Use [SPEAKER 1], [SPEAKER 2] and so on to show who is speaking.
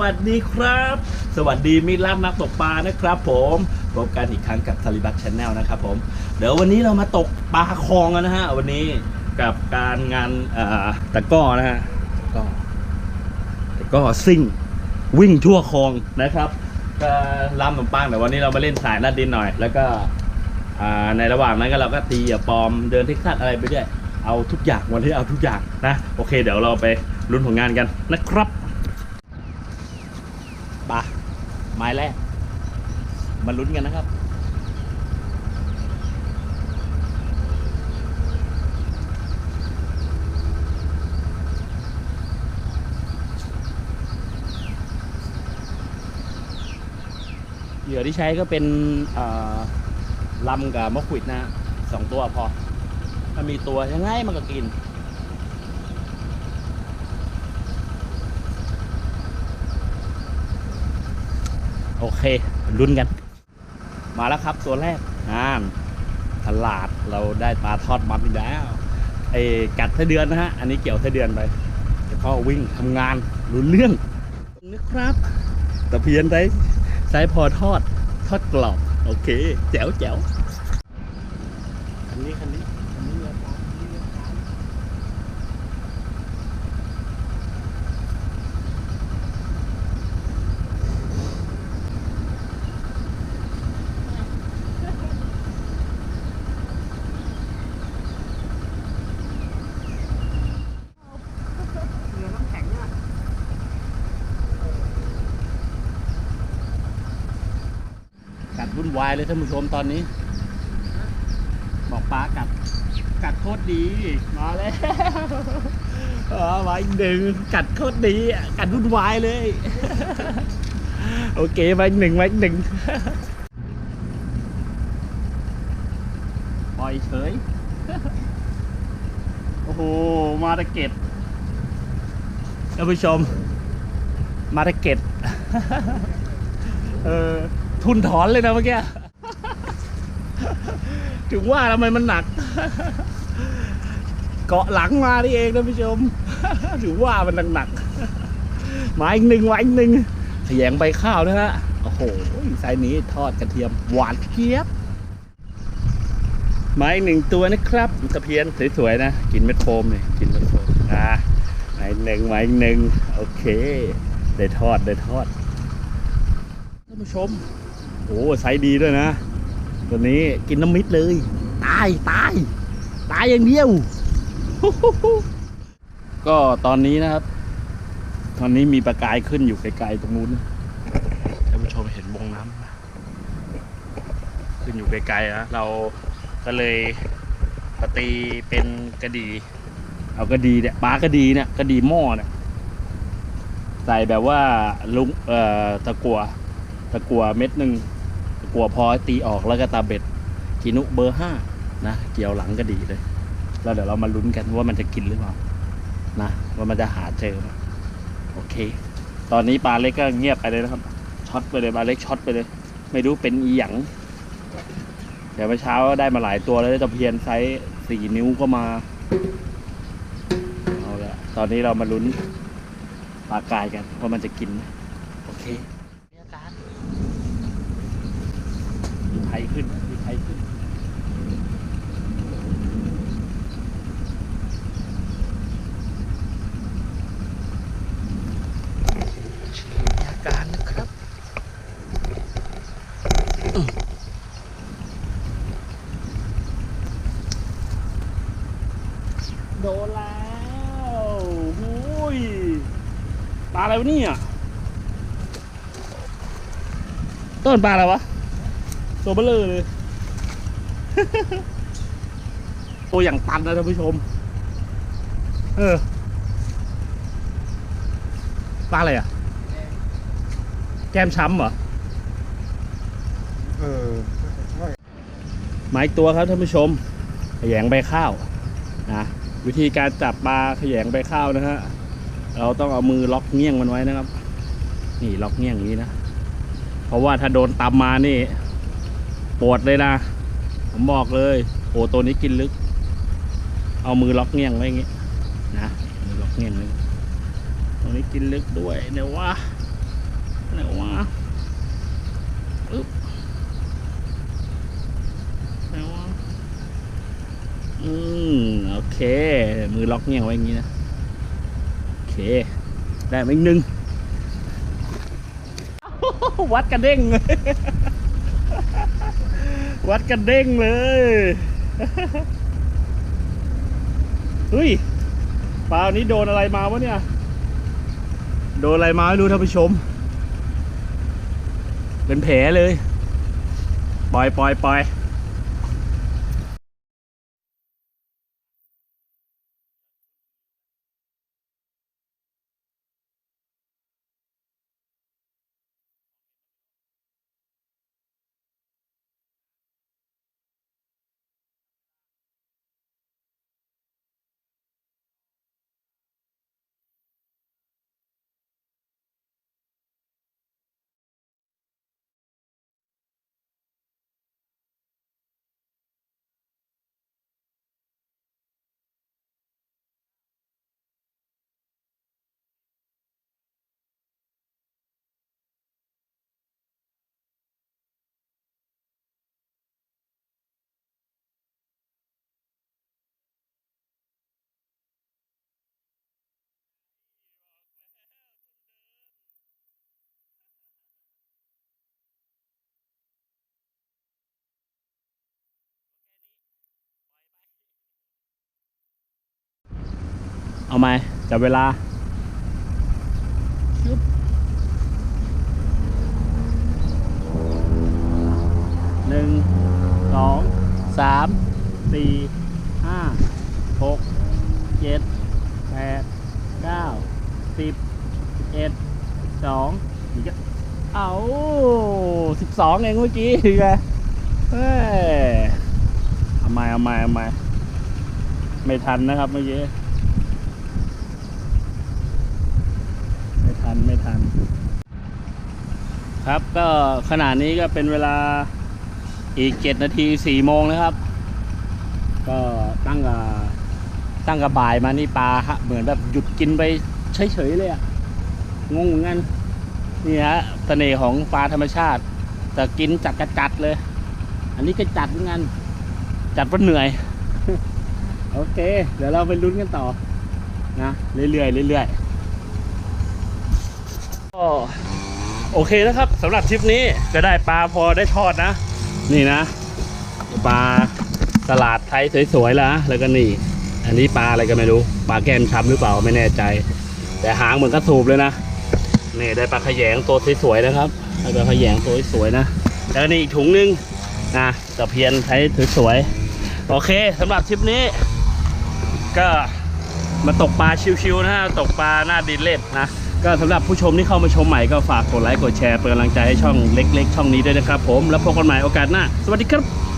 [SPEAKER 1] วัสดีครับ สวัสดีมิตรรักนักตกปลานะครับ ผมพบกันอีกครั้งกับทาริบัตชาแนลนะครับผมเดี๋ยววันนี้เรามาตกปลาคลองกันนะฮะวันนี้กับการงานตะก้อนะฮะก็ตะก้อซิ่งวิ่งทั่วคลองนะครับก็ลำขนมปังแต่วันนี้เรามาเล่นสายลาดดินหน่อย แล้วก็ในระหว่างนั้นก็เราก็ตีปลอมเดินเทิกทักอะไรไปด้วยเอาทุกอย่างวันที่เอาทุกอย่างนะ โอเค เดี๋ยวเราไปลุ้นผลงานกันนะครับ ปะ ไม้แรก มาลุ้นกันนะครับ เหยื่อที่ใช้ก็เป็นลำกับมะขวิดนะฮะสองตัวพอ ถ้ามีตัวยังไงมันก็กิน โอเคลุ้นกัน มาแล้วครับตัวแรกงานตลาดเราได้ปลาทอดมันอีกแล้วไอ้กัดไส้เดือนนะฮะ อันนี้เกี่ยวไส้เดือนไปแล้วก็วิ่งทำงานรุนเรื่องนะครับตะเพียนได้ใช้พอทอดทอดกรอบ โอเค แจ๋วแจ๋วคันนี้คันนี้คันนี้เรือปลาคันนี้เรือปลา
[SPEAKER 2] เรือน้ำแข็งอะ
[SPEAKER 1] กัด วุ่นวายเลยท่านผู้ชมตอนนี้ บอกปลากัดกัดโคตรดี มาแล้วเออมาอีกหนึ่งกัดโคตรดีกัดวุ่นวายเลย โอเคมาอีกหนึ่งมาอีกหนึ่งปล่อยเฉยโอ้โห มาตะเก็ดท่านผู้ชม มาตะเก็ดเออ ทุนถอนเลยนะเมื่อกี้ ถึงว่าทำไมมันหนัก เกาะหลังมานี่เองท่านผู้ชม ถือว่ามันหนักๆมาอีกหนึ่งมาอีกหนึ่งขยงใบข้าวนะฮะ โอ้โหไซส์นี้ทอดกระเทียมหวานเกี๊ยบมาอีกหนึ่งตัวนะครับตะเพียนสวยๆนะ กินเม็ดโฟมเลยกินเม็ดโฟมอ่ามาอีกหนึ่งมาอีกหนึ่งโอเค ได้ทอดได้ทอดท่านผู้ชม โอ้ไซส์ดีด้วยนะ ตัวนี้กินน้ำมิดเลย ตายตาย ตายอย่างเดียว ก็ตอนนี้นะครับ ตอนนี้มีประกายขึ้นอยู่ไกลๆตรงนู้นท่านผู้ชมเห็นวงน้ำไหมขึ้นอยู่ไกลๆนะเราก็เลยปตีเป็นกระดี เอากระดีเนี่ยปลากระดีเนี่ยกระดีหม้อเนี่ยใส่แบบว่าลุงเอ่อตะกัวตะกัวเม็ดหนึ่งตะ กัวพอตีออกแล้วก็ตาเบ็ดกินุเบอร์ห้านะเกี่ยวหลังก็ดีเลย แล้วเดี๋ยวเรามาลุ้นกันว่ามันจะกินหรือเปล่านะว่ามันจะหาเจอไหมโอเค ตอนนี้ปลาเล็กก็เงียบไปเลยนะครับ ช็อตไปเลยปลาเล็กช็อตไปเลย ไม่รู้เป็นอีหยังเดี๋ยวเมื่อเช้าได้มาหลายตัวแล้วตะเพียนไซส์สี่นิ้วก็มาเอาละตอนนี้เรามาลุ้นปลากายกันว่ามันจะกินไหมโอเค มีอาการ มีไข้ขึ้นมีไข้ขึ้นมีอาการนะครับอืมโดนแล้วหุยปลาอะไรวะเนี่ย ต้นปลาอะไรวะ ตัวเบลอเลย ตัวอย่างตันนะท่านผู้ชม เออปลาอะไรอะ แก้มช้ำเหรอ
[SPEAKER 2] เออใช่
[SPEAKER 1] หมายตัวครับท่านผู้ชม ขยงใบข้าวนะวิธีการจับปลาขยงใบข้าวนะฮะ เราต้องเอามือล็อกเงี้ยงมันไว้นะครับ นี่ล็อกเงี้ยงอย่างนี้นะ เพราะว่าถ้าโดนตำมานี่ ปวดเลยนะ ผมบอกเลยโอ้ตัวนี้กินลึก เอามือล็อกเงี้ยงไว้อย่างงี้นะมือล็อกเงี้ยงไว้ตัวนี้กินลึกด้วยเนี่ยว่าไหนวะอึ๊บไหนวะอืมโอเค มือล็อกเงี้ยงไว้อย่างงี้นะโอเค ได้มาอีกหนึ่งวัดกระเด้งเลย วัดกระเด้งเลยเฮ้ยปลานี้โดนอะไรมาวะเนี่ย โดนอะไรมาไม่รู้ท่านผู้ชม เป็นแผลเลย ปล่อยปล่อยปล่อย เอาไหมจับเวลาชึบหนึ่งสองสามสี่ห้าหกเจ็ดแปดเก้าสิบสิบเอ็ดสิบสองอีกอะเอาสิบสองเองเมื่อกี้ไงเฮ้ยเอาใหม่เอาใหม่เอาใหม่ไม่ทันนะครับเมื่อกี้ ไม่ ทันครับก็ขณะนี้ก็เป็นเวลาอีกเจ็ดนาทีสี่โมงนะครับ ก็ตั้งกับตั้งกับบ่ายมานี่ปลาฮะเหมือนแบบหยุดกินไปเฉยๆเลยอะงงเหมือนกันนี่ฮะเสน่ห์ของปลาธรรมชาติ แต่กินจัดกระจัดเลย อันนี้ก็จัดเหมือนกันจัดเพราะเหนื่อย โอเค เดี๋ยวเราไปลุ้นกันต่อนะเรื่อยๆเรื่อยๆ ก็โอเคนะครับสำหรับทริปนี้ก็ได้ปลาพอได้ทอดนะ นี่นะ ปลาตลาดไทยสวยๆแล้วนะแล้วก็นี่ อันนี้ปลาอะไรก็ไม่รู้ ปลาแก้มช้ำหรือเปล่าไม่แน่ใจ แต่หางเหมือนกระสูบเลยนะนี่ได้ปลาขยงตัวสวยๆนะครับได้ปลาขยงตัวสวยๆนะแล้วก็นี่อีกถุงนึงนะตะเพียนไทยสวยๆโอเคสำหรับทริปนี้ ก็มาตกปลาชิวๆนะฮะตกปลาหน้าดินเล่นนะ ก็สำหรับผู้ชมที่เข้ามาชมใหม่ก็ฝากกดไลค์กดแชร์เป็นกำลังใจให้ช่องเล็ก ๆ ช่องนี้ด้วยนะครับผมแล้วพบกันใหม่โอกาสหน้าสวัสดีครับ